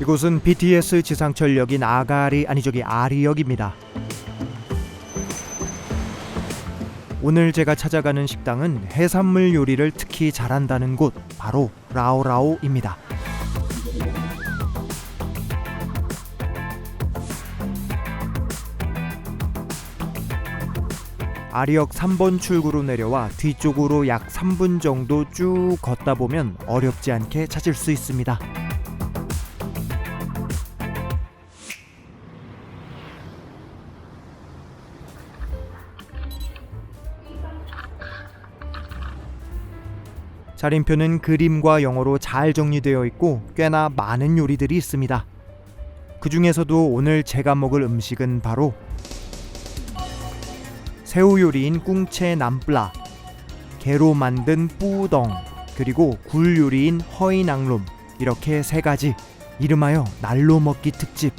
이곳은 BTS 지상철역인 아가리 아니 저기 아리역입니다. 오늘 제가 찾아가는 식당은 해산물 요리를 특히 잘한다는 곳 바로 라오라오입니다. 아리역 3번 출구로 내려와 뒤쪽으로 약 3분 정도 쭉 걷다 보면 어렵지 않게 찾을 수 있습니다. 자림표는 그림과 영어로 잘 정리되어 있고 꽤나 많은 요리들이 있습니다. 그 중에서도 오늘 제가 먹을 음식은 바로 새우 요리인 꿍채 남플라, 게로 만든 뿌덩, 그리고 굴 요리인 허이낭롬 이렇게 세 가지 이름하여 날로 먹기 특집.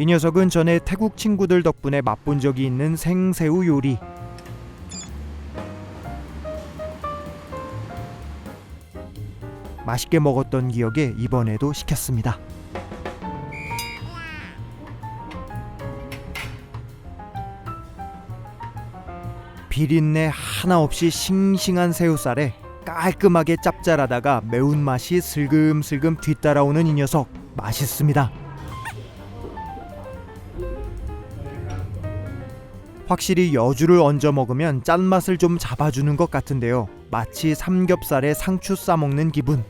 이 녀석은 전에 태국 친구들 덕분에 맛본 적이 있는 생새우 요리. 맛있게 먹었던 기억에 이번에도 시켰습니다. 비린내 하나 없이 싱싱한 새우살에 깔끔하게 짭짤하다가 매운맛이 슬금슬금 뒤따라오는 이 녀석 맛있습니다. 확실히 여주를 얹어 먹으면 짠맛을 좀 잡아주는 것 같은데요. 마치 삼겹살에 상추 싸먹는 기분.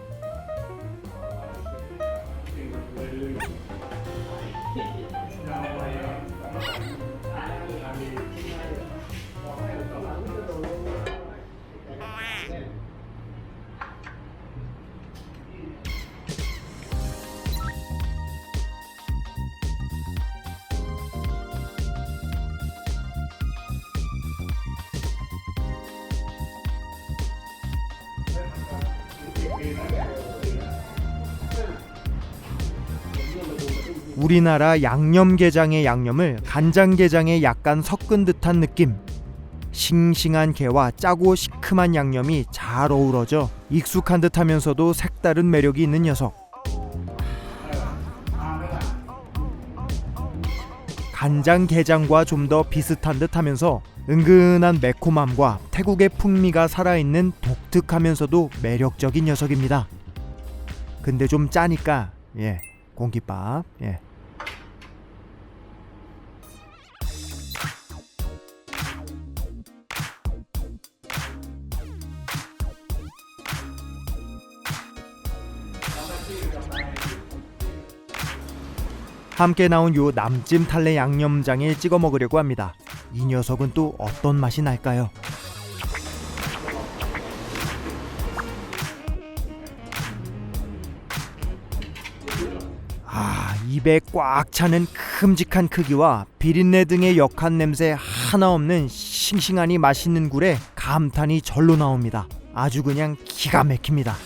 우리나라 양념게장의 양념을 간장게장에 약간 섞은 듯한 느낌. 싱싱한 게와 짜고 시큼한 양념이 잘 어우러져 익숙한 듯 하면서도 색다른 매력이 있는 녀석. 간장게장과 좀 더 비슷한 듯 하면서 은근한 매콤함과 태국의 풍미가 살아있는 독특하면서도 매력적인 녀석입니다. 근데 좀 짜니까 예 공깃밥 예. 함께 나온 요 남찜 탈레 양념장에 찍어 먹으려고 합니다. 이 녀석은 또 어떤 맛이 날까요? 아, 입에 꽉 차는 큼직한 크기와 비린내 등의 역한 냄새 하나 없는 싱싱하니 맛있는 굴에 감탄이 절로 나옵니다. 아주 그냥 기가 막힙니다.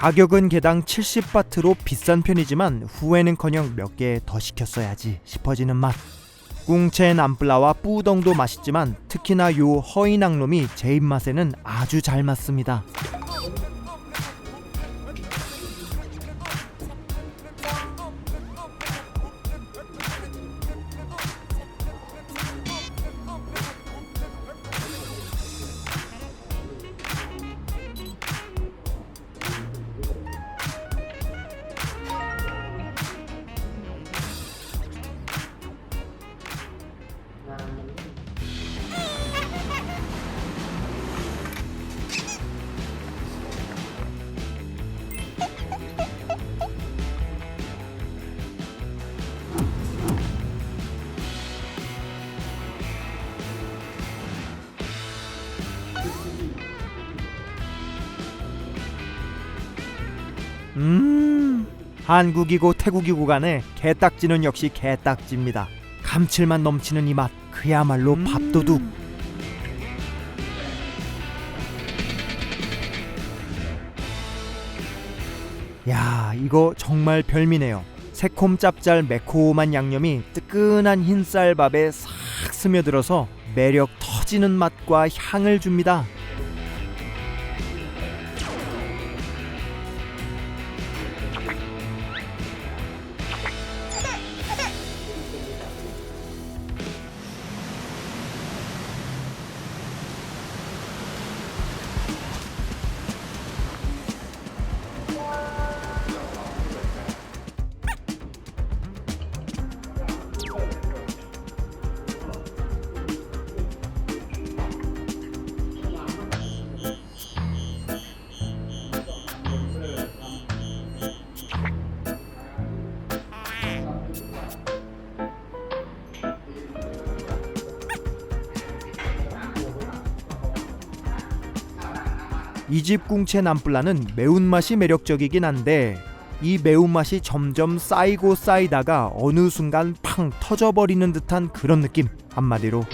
가격은 개당 70바트로 비싼 편이지만 후에는커녕 몇 개 더 시켰어야지 싶어지는 맛. 꿍첸 암플라와 뿌덩도 맛있지만 특히나 요 허이낭놈이 제 입맛에는 아주 잘 맞습니다. 음 한국이고 태국이고 간에 게딱지는 역시 게딱지입니다. 감칠맛 넘치는 이 맛 그야말로 밥도둑. 야 이거 정말 별미네요. 새콤 짭짤 매콤한 양념이 뜨끈한 흰쌀밥에 싹 스며들어서 매력 터지는 맛과 향을 줍니다 이 집 궁채 남플라는 매운맛이 매력적이긴 한데 이 매운맛이 점점 쌓이고 쌓이다가 어느 순간 팡 터져버리는 듯한 그런 느낌 한마디로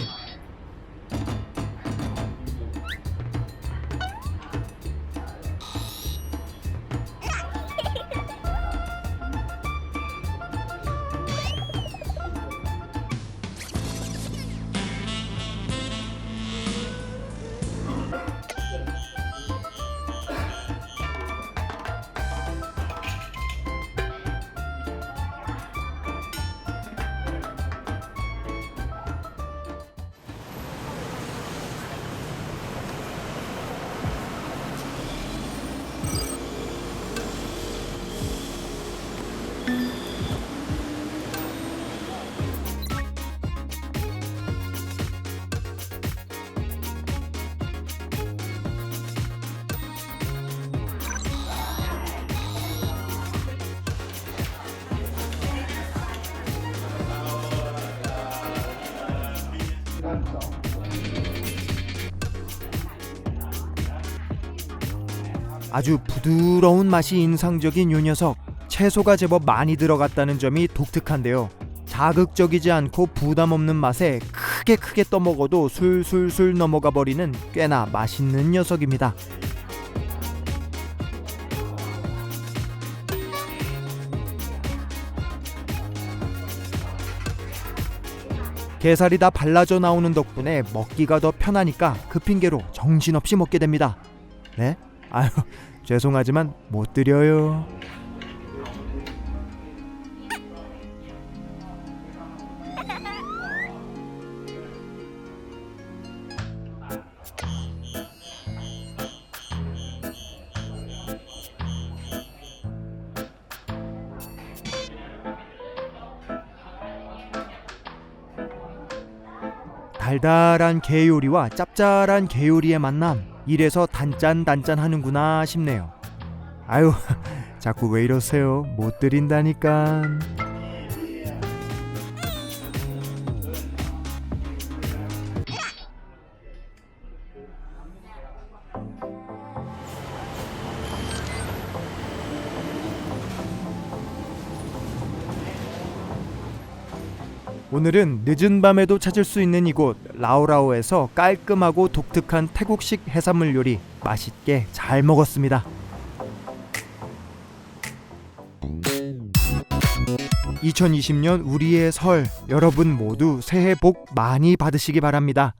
아주 부드러운 맛이 인상적인 요 녀석. 채소가 제법 많이 들어갔다는 점이 독특한데요. 자극적이지 않고 부담 없는 맛에 크게 크게 떠먹어도 술술술 넘어가 버리는 꽤나 맛있는 녀석입니다. 게살이 다 발라져 나오는 덕분에 먹기가 더 편하니까 그 핑계로 정신없이 먹게 됩니다. 네? 아유 죄송하지만 못 드려요. 달달한 게 요리와 짭짤한 게 요리의 만남 이래서 단짠 단짠 하는구나 싶네요. 아유, 자꾸 왜 이러세요? 못 드린다니까. 오늘은 늦은 밤에도 찾을 수 있는 이곳 라오라오에서 깔끔하고 독특한 태국식 해산물 요리 맛있게 잘 먹었습니다. 2020년 우리의 설 여러분 모두 새해 복 많이 받으시기 바랍니다.